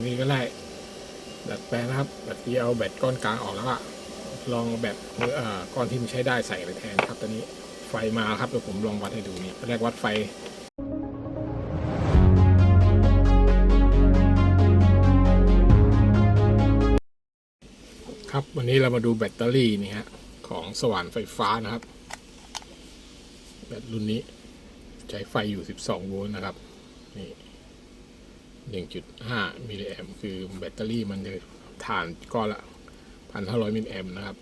นี่ก็ได้ดัดแปลงนะครับแบบที่เอาแบตก้อนกลางออกแล้วอะลองเอาแบตเอ่อก้อนที่มันใช้ได้ใส่ไปแทนครับตอนนี้ไฟมาครับเดี๋ยวผมลองวัดให้ดูนี่แรกวัดไฟครับวันนี้เรามาดูแบตเตอรี่นี่ฮะของสว่านไฟฟ้านะครับ แบตรุ่นนี้ใช้ไฟอยู่ 12 โวลต์นะครับนี่ 1.5 มิลลิแอมคือแบตเตอรี่มันจะฐานก้อนละ 1,500 มิลลิแอมนะครับ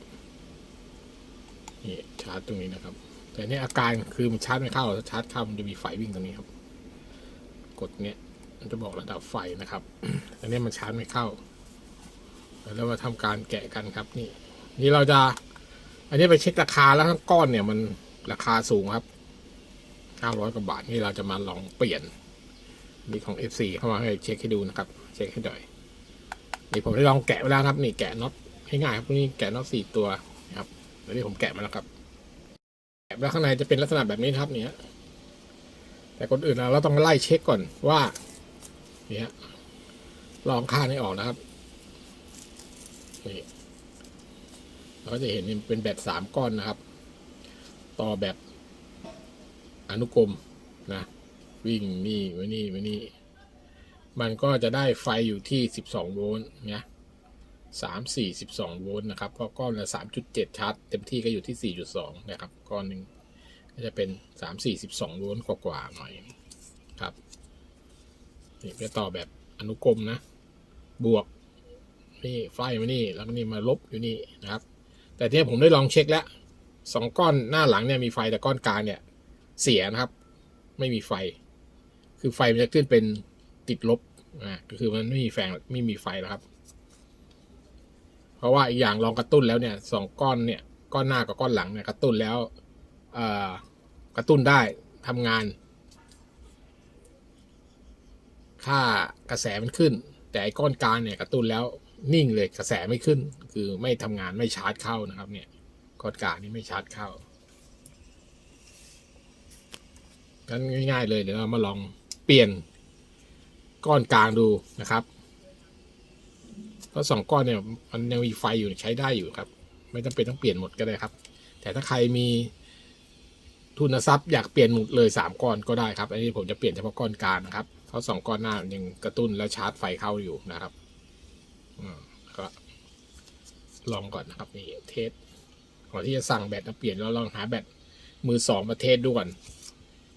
นี่ชาร์จตรงนี้นะครับ แต่เนี่ยอาการคือมันชาร์จไม่เข้าชาร์จเข้ามันจะมีไฟวิ่งตรงนี้ครับ กดเนี้ยมันจะบอกระดับไฟนะครับ อันนี้มันชาร์จไม่เข้า แล้วมาทำการแกะกันครับนี่ นี่เราจะ อันนี้ไปเช็คราคาแล้วทั้งก้อนเนี่ยมันราคาสูงครับ 900 กว่าบาท นี่เราจะมาลองเปลี่ยน มีของ F4 เข้ามาให้เช็คให้ดูนะครับเช็คให้หน่อยนี่ผมได้ลองแกะไปแล้วครับนี่แกะน็อตให้ง่ายครับนี่แกะน็อตสี่ตัวนะครับแล้วนี่ผมแกะมาแล้วครับแกะแล้วข้างในจะเป็นลักษณะแบบนี้ครับเนี่ยแต่คนอื่นเราต้องไล่เช็คก่อนว่าเนี่ยลองค่านี้ออกนะครับนี่เราก็จะเห็นเป็นแบบสามก้อนนะครับ ต่อแบบอนุกรมนะ วิ่งนี่ไว้นี่ไว้นี่ มันก็จะได้ไฟอยู่ที่ 12 โวลต์นะสามสี่สิบสองโวลต์นะครับเพราะก้อนละสามจุดเจ็ดชาร์จเต็มที่ก็อยู่ที่สี่จุดสองนะครับก้อนหนึ่งก็จะเป็นสามสี่สิบสองโวลต์กว่าๆหน่อยครับนี่ไปต่อแบบอนุกรมนะ บวกนี่ไฟมานี่แล้วนี่มาลบอยู่นี่นะครับ แต่ที่ผมได้ลองเช็คแล้วสองก้อนหน้าหลังเนี่ยมีไฟแต่ก้อนกลางเนี่ยเสียนะครับ ไม่มีไฟ คือไฟมันจะขึ้นเป็นติดลบอ่าก็คือมันไม่มีแฟงไม่มีไฟแล้วครับ เพราะว่าอีกอย่างลองกระตุ้นแล้วเนี่ยสองก้อนเนี่ย ก้อนหน้ากับก้อนหลังเนี่ยกระตุ้นแล้วเอ่อกระตุ้นได้ทำงาน ค่ากระแสมันขึ้น แต่ไอ้ก้อนกลางเนี่ยกระตุ้นแล้วนิ่งเลยกระแสไม่ขึ้น คือไม่ทำงานไม่ชาร์จเข้านะครับ เนี่ยก้อนกลางนี่ไม่ชาร์จเข้างั้นง่าย ๆ เลยเดี๋ยวเรามาลอง เปลี่ยนก้อนกลางดูนะครับเพราะสองก้อนเนี่ยมันยังมีไฟอยู่ใช้ได้อยู่ครับ ไม่จำเป็นต้องเปลี่ยนหมดก็ได้ครับ แต่ถ้าใครมีทุนทรัพย์อยากเปลี่ยนหมดเลยสามก้อนก็ได้ครับ อันนี้ผมจะเปลี่ยนเฉพาะก้อนกลางนะครับเพราะสองก้อนหน้ายังกระตุ้นและชาร์จไฟเข้าอยู่นะครับอืมก็ลองก่อนนะครับนี่เทสก่อนที่จะสั่งแบตมาเปลี่ยนเราลองหาแบตมือสองมาเทสดูก่อน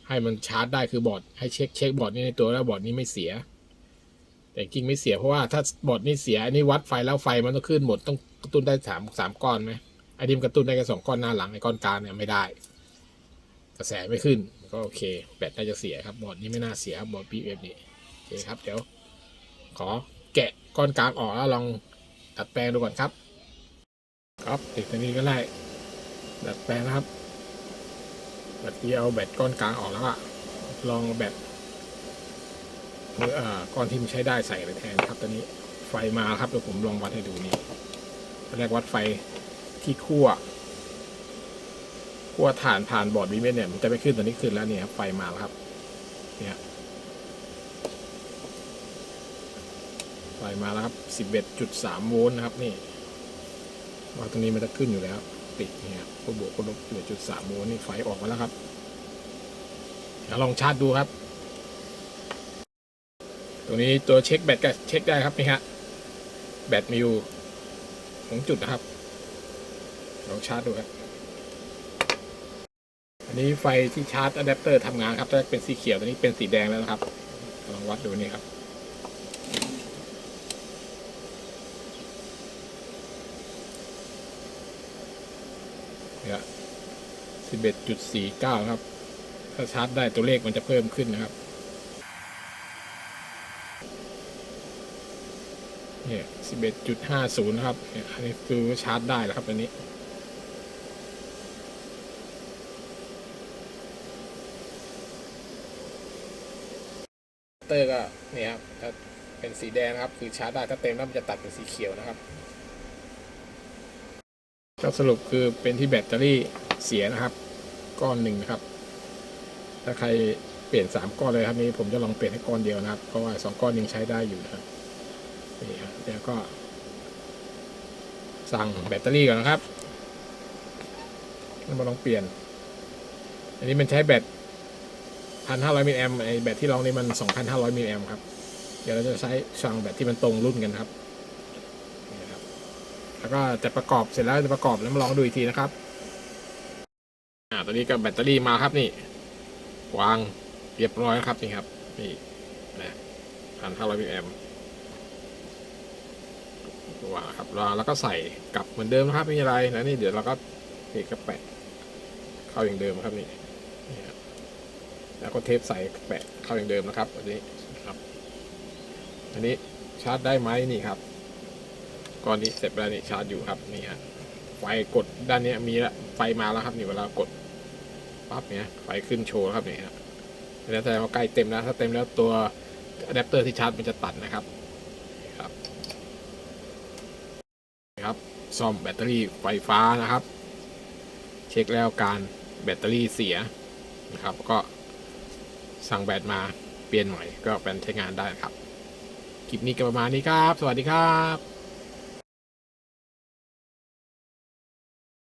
ให้มันชาร์จได้คือบอร์ดให้เช็คเช็คบอร์ดนี้ในตัวแล้วบอร์ดนี้ไม่เสีย แต่จริงไม่เสียเพราะว่าถ้าบอร์ดนี้เสียอันนี้วัดไฟแล้วไฟมันต้องขึ้นหมดต้องกระตุ้นได้สามสามก้อนไหมไอ้ดิมกระตุ้นได้แค่สองก้อนหน้าหลังไอ้ก้อนกลางเนี่ยไม่ได้ กระแสไม่ขึ้นก็โอเค แบตน่าจะเสียครับบอร์ดนี้ไม่น่าเสียครับบอร์ด PF นี่โอเคครับเดี๋ยวขอแกะก้อนกลางออกแล้วลองดัดแปลงดูก่อนครับ ครับติดตรงนี้ก็ได้ดัดแปลงนะครับ แบบที่เอาแบตก้อนกลางออกแล้วอะลองแบตเอ่อก้อนที่มันใช้ได้ใส่ไปแทนครับตอนนี้ไฟมาครับเดี๋ยวผมลองวัดให้ดูนี่แรกวัดไฟที่ขั้วขั้วฐานผ่านบอร์ดวิเมนเนี่ยมันจะไม่ขึ้นตอนนี้ขึ้นแล้วเนี่ยครับไฟมาแล้วครับ เนี่ยไฟมาแล้วครับสิบเอ็ดจุดสามโวลต์นะครับนี่ว่าตรงนี้มันจะขึ้นอยู่แล้ว ติดเนี่ยก็บวกก็ลบเหลือจุดสามโวลต์นี่ไฟออกมาแล้วครับเดี๋ยวลองชาร์จดูครับ ตรงนี้ตัวเช็คแบตก็เช็คได้ครับนี่ฮะแบตมีอยู่สองจุดนะครับ ลองชาร์จดูครับอันนี้ไฟที่ชาร์จอะแดปเตอร์ทำงานครับถ้าเป็นสีเขียวตอนนี้เป็นสีแดงแล้วนะครับลองวัดดูนี่ครับ เนี่ยสิบเอ็ดจุดสี่เก้าครับ ถ้าชาร์จได้ตัวเลขมันจะเพิ่มขึ้นนะครับเนี่ยสิบเอ็ดจุดห้าศูนย์นะครับเนี่ยอันนี้คือชาร์จได้แล้วครับอันนี้เตอร์ก็เนี่ยครับถ้าเป็นสีแดงนะครับ คือชาร์จได้ถ้าเต็มแล้วมันจะตัดเป็นสีเขียวนะครับ ก็สรุปคือเป็นที่แบตเตอรี่เสียนะครับ ก้อนหนึ่งนะครับ ถ้าใครเปลี่ยนสามก้อนเลยครับนี้ผมจะลองเปลี่ยนให้ก้อนเดียวนะครับ เพราะว่าสองก้อนยังใช้ได้อยู่นะครับนี่ครับเดี๋ยวก็ สั่งแบตเตอรี่ก่อนนะครับแล้วมาลองเปลี่ยน อันนี้มันใช้แบตพันห้าร้อยมิลลิแอมไอแบตที่ลองนี่มันสองพันห้าร้อยมิลลิแอมครับ เดี๋ยวเราจะใช้สั่งแบตที่มันตรงรุ่นกันครับ แล้วก็จะประกอบเสร็จแล้วจะประกอบแล้วมาลองดูอีกทีนะครับ อ่าตอนนี้ก็แบตเตอรี่มาครับนี่ วางเรียบร้อยครับนี่ครับ นี่นะพันห้าร้อยมิลลิแอมวางครับวางแล้วก็ใส่กลับเหมือนเดิมนะครับไม่มีอะไรนะนี่เดี๋ยวเราก็นี่ก็แปะ เข้าอย่างเดิมครับนี่นี่ครับแล้วก็เทปใส่แปะเข้าอย่างเดิมนะครับอันนี้ครับ อันนี้ชาร์จได้ไหมนี่ครับ อนนี้เสร็จแล้วนี่ชาร์จอยู่ครับนี่ฮะไฟกดด้านนี้มีละไฟมาแล้วครับนี่เวลากดปั๊บเนี่ยไฟขึ้นโชว์ครับนี่ฮะแล้วแสดงว่าใกล้เต็มแล้วถ้าเต็มแล้วตัวอะแดปเตอร์ที่ชาร์จมันจะตัดนะครับนี่ครับนะครับซ่อมแบตเตอรี่ไฟฟ้านะครับ เช็คแล้วการแบตเตอรี่เสียนะครับ ก็สั่งแบตมาเปลี่ยนใหม่ก็เป็นใช้งานได้ครับคลิปนี้ก็ประมาณนี้ครับ สวัสดีครับ